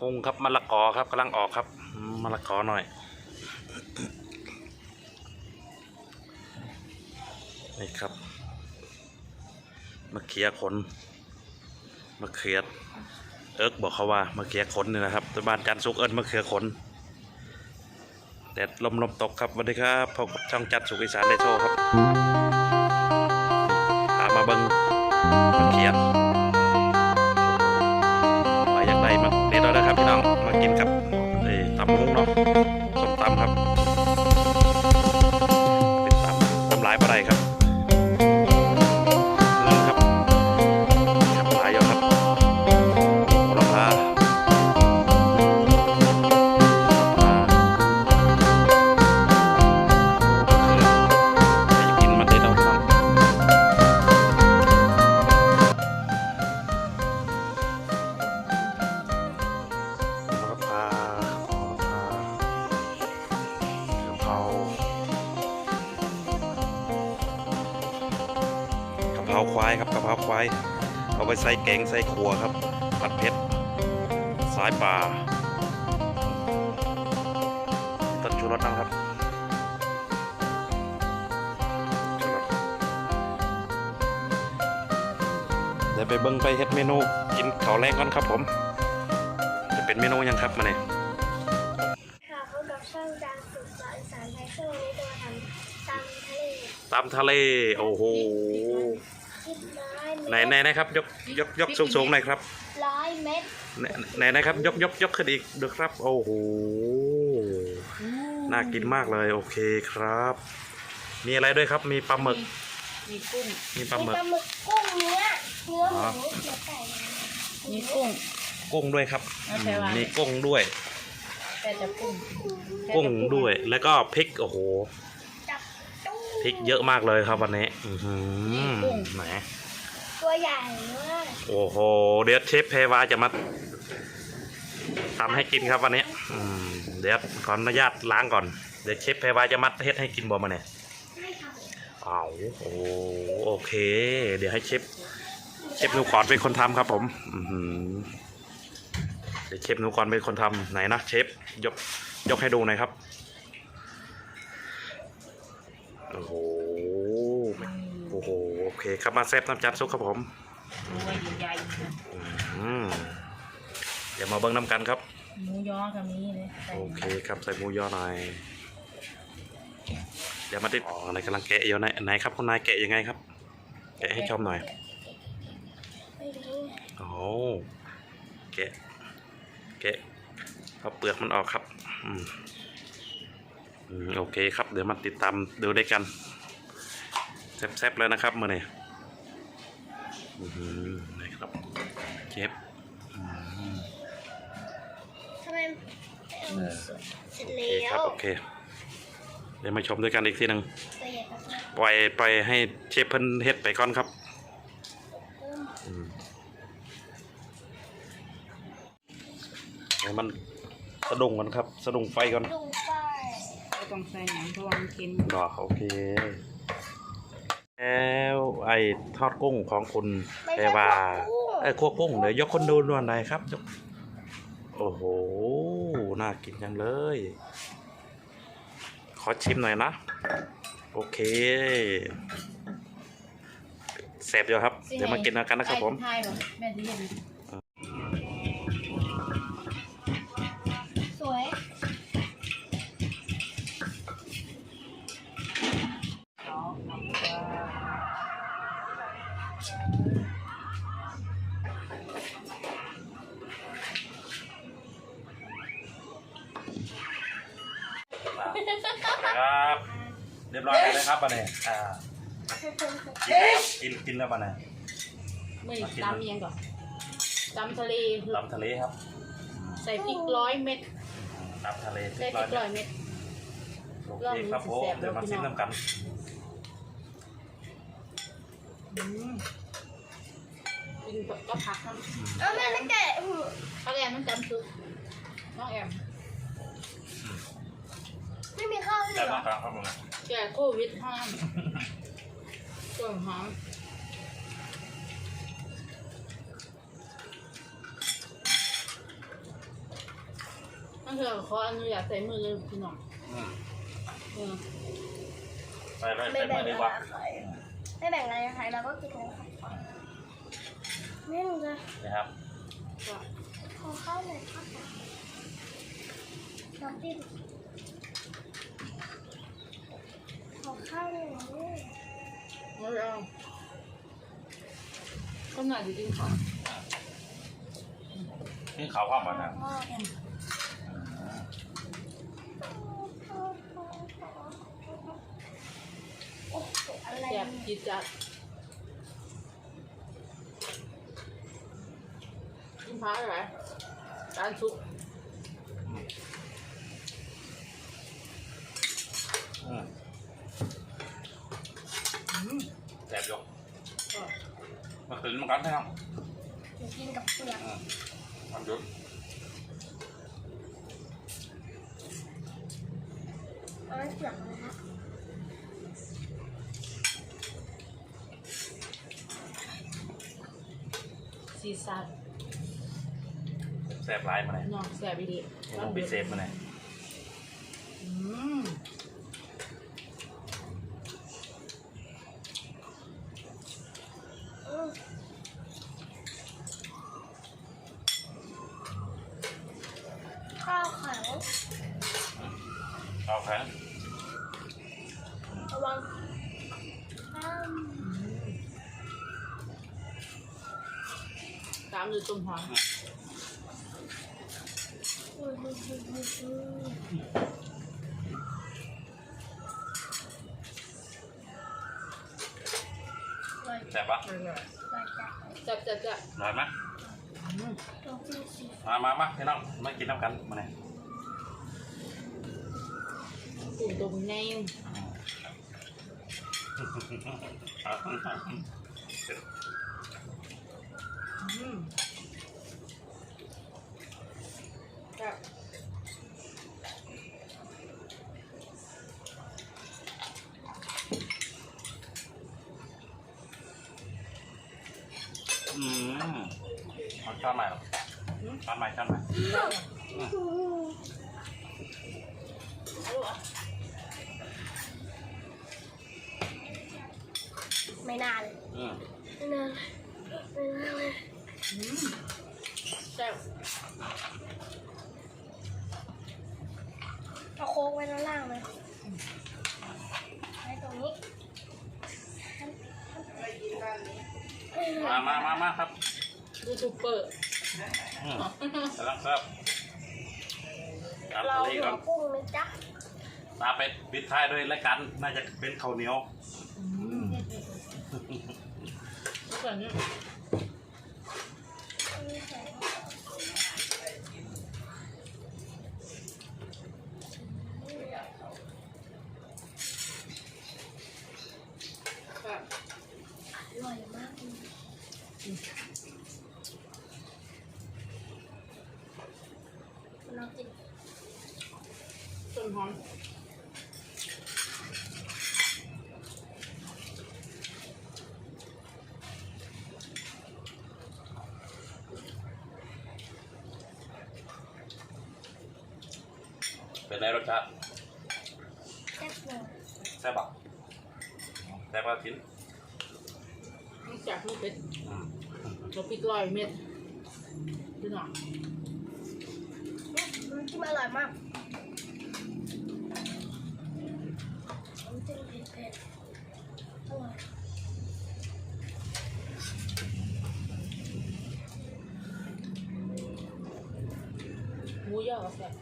ฮงครับมะละกอครับกำลังออกครับมะละกอหน่อยนี่ครับมะเขียขนมะเขือเอิร์กบอกเขาว่ามะเขือขนนี่นะครับแต่บ้านจันทร์สุกเอิญมะเขือขนแดดลมลมตกครับสวัสดีครับพบกับช่องจันทร์สุกอีสานได้โชว์ครับ ต ไปใส่แกงใส่ขัวครับผัดเผ็ดสายป่าต้นชูรสนะครับชูรสเดี๋ยวไปเบิ้งไปเฮ็ดเมนูกินข้าวแรงก่อนครับผม จะเป็นเมนูหยังครับมาเนี่ยค่ะพบกับช่องจานสุดสายสารไทยช่วงนี้จะมาทำตำทะเลตามทะเล โอ้โหคิดร้อย ไหนเม็ดไหนนะครับยกยกยกสูงๆหน่อยครับร้อยเม็ดไหนไหนนะครับ ยกยกยกขึ้นอีกดูครับ โอ้โหน่ากินมากเลย โอเคครับ มีอะไรด้วยครับ มีปลาหมึก มีกุ้งมีปลามีหมึปกลาหมึกกุ้งเนื้อเนื้อหอ๋อมูเนื้อไก่มีกุ้งกุ้งด้วยครับเอาใส่ไว้มีกุ้งด้วยแต่จะกุ้งกุ้งด้วยแล้วก็พริกโอ้โหจับตู้ พริกเยอะมากเลยครับวันนี้อือหือไหนตัวใหญ่มากโอ้โหเดี๋ยวเชฟเพวาจะมาทำให้กินครับวันนี้อืมเดี๋ยวขออนุญาตล้างก่อนเดี๋ยวเชฟเพวาจะมัดเฮ็ดให้กินบ่มาเนี่ยไม่ทอ้าวโอ้โอเค เดี๋ยวให้เชฟเชฟหนูก่อนเป็นคนทำครับผมอือหือเดี๋ยวเชฟหนูก่อนเป็นคนทำไหนนะเชฟยกยกให้ดูหน่อยครับ โอ้โหโอ้โหโอเคครับมาแซ่บน้ำจัดซุปครับผมหมูใหญ่ๆนะอืมเดี๋ยวมาเบิ้งน้ำกันครับหมูยอก็มีเลยใส่โอเคครับใส่หมูยอหน่อยเดี๋ยวมาติดอ๋อในกำลังแกะอยู่ไหนไหนครับคุณนายแกะยังไงครับ แกะให้ชมหน่อยำไม่รู้โอ้แกะแกะเอาเปลือกมันออกครับ อืมอืม โอเคครับ เดี๋ยวมาติดตามดูด้วยกันแซ่บๆเลยนะครับมื่อนี้อือหือนะครับเชฟอืมทำไมเออเสร็จโอเคแล้ครับวโอเคเดี๋ยวมาชมด้วยกันอีกทีหนึ่งตัวใหญ่มากปล่อยปล่อยให้เชฟเพิ่นเฮ็ดไปก่อนครับอืมอืมให้มันสะดุ้งก่อนครับ สะดุ้งไฟก่อนลุงไฟก็ ต้องใส่หนังเพราะว่ามันเค็มดอโอเค แล้วไอ้ทอดกุ้งของคุณแปลว่าไอ้ยคั่วกุ้งเดี๋ยวยกคนดูด่วนหน่อยครับยกโอ้โห น่ากินจังเลย ขอชิมหน่อยนะ โอเคเสร็จเดียวครับ เดี๋ยวมากินกันนะครับผมไทยเหรอแม่ที่ รียบร้อยแล้วนะครับบันนี้อ่ากินกินแล้วบันนี้ไม่ตำเอียงก่อนตำทะเลลำทะเลครับใส่พริกร้อยเม็ดลำทะเลใส่พริกร้อยเม็ดโอเคครับผมเดี๋ยวมาซิมน้ำกันอืมกินก็ผักครับเอาแม่ไม่แกะหูเขาแอมมันจำซุปน้องแอมไม่มีข้าวเหลืแล้วอน้ำกันครับผม แก่โควิดห้ามส่วนหอมนั่นคือขออนุญาตใส่มือเลยพี่น้องอืมเออไปไปไม่ใส่แบ่มืงอดีอะกไรว่าใครไม่แบ่งอะไรใครเราก็กินของใครไม่รู้จะนะครับก็ขอข้าวหน่อยครับน้ำจิ้ม ขอข้าวหน่อยไม่เอาก็หน่อยจะกินของนี่เขาความมันนะโอ้โหอะไรแซ่บจีดจัดกินพ้าอะไรการซุป อืม อืม แซ่บอยก ก็ มาขึ้นมากันใช่ไหมเดี๋ยวกินกับเปลือกอืมมันหยุดเอาไว้เปลือกนะครับซีซันแซ่บร้ายมาไหนน้องแซ่บอีดีโอ้พิเศษมาไหนอืม อืมข้าวแข็งเอาแข็งระวังข้ามตามด้วยต้ มหอมอุ้ยอุ้ยอุ้ยอุ้ ไหมอืมลองกินสิมามามาพี่น้องมากินน้ำกันมาไหนตุ่มตุ่มแนงอืมแซ่บอืมเอาช้อนใหม่หรอช้อนใหม่ช้อนใหม่ไม่นานอืมไม่นานไม่นานเลยอืมแซ่บเอาโค้กไว้ด้านล่างเลยไว้ตรงนี้มามามามาครับยูทูบเบอร์อืมกำลังเสิร์ฟการเราทะเลหัก่อวนกุ้งนะจ๊ะตาไปปิดท้ายด้วยรายการน่าจะเป็นข้าวเหนียว อืมแล้ว ก่อนเนี่ยแบบอร่อยมากเลยลองกินต้นหอม เป็นไง รสชาติแซ่บเลยแซ่บปะแซ่บปะกินนี่จากลูกเป็ดอืมเราปิดลอยเม็ดดูหน่อยน้ำจิ้มอร่อยมากน้ำจิ้มเผ็ดๆอร่อยหมูย่อกับแซ่บ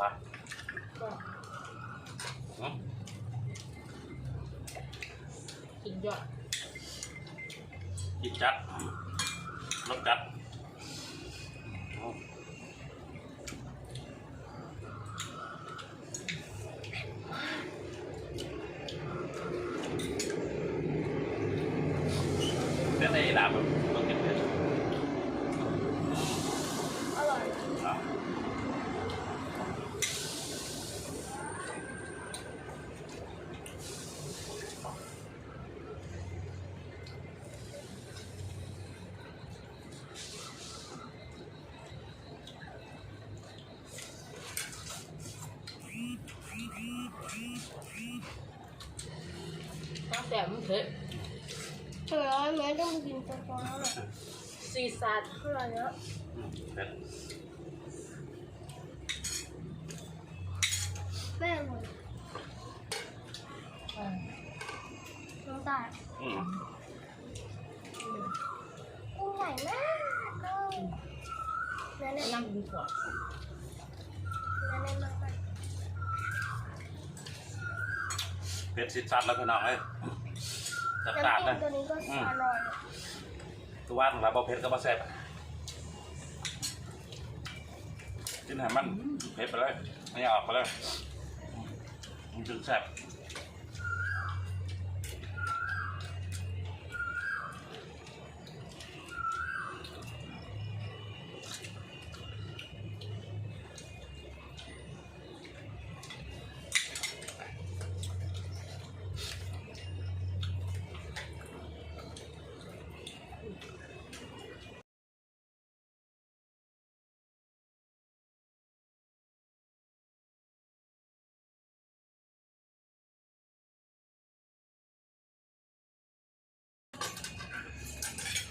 hả กินยอดจิตจัดรสจัดเรื่องอะไรล่ะ ตั้งแต่มันเผ็ดเออร้อยเมตรต้องกินตัวฟองแล้วแหละซีซัดอร่อยเยอะอืมเผ็ดแม่หมดน้ำตาลอืมกุ้งใหญ่มากเลยนั่นแนะแหละนำดีกว่านั่นแหละมาก เผ็ดสิสัดแล้วพี่น้องเอ้ยจัดๆจานน้ำเลจิ้ยมตัวนี้ก็อร่อยตัวว่าของเราบ่เผ็ดก็บ่แซ่บกินให้มันเผ็ดไปเลยไม่ออกไปเลยมันถึงแซ่บ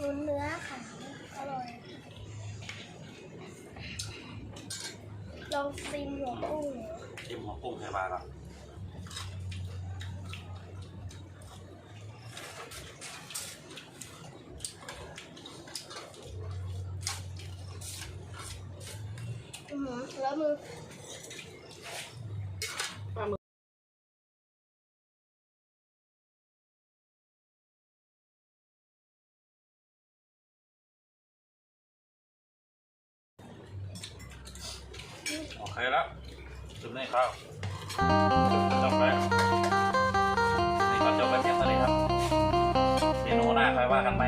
ลุ้นเนื้อขาวอร่อยลองซิมหัวกุ้งจิ้มหัวกุ้งใช่ไหมครับ อือหือแล้วมือ ปลาหมึก โอเคแล้วจุดนี้ครับจบไปนี่ก็จบไปเพียงเท่านี้ครับเมนูหน้าใครว่ากันไหม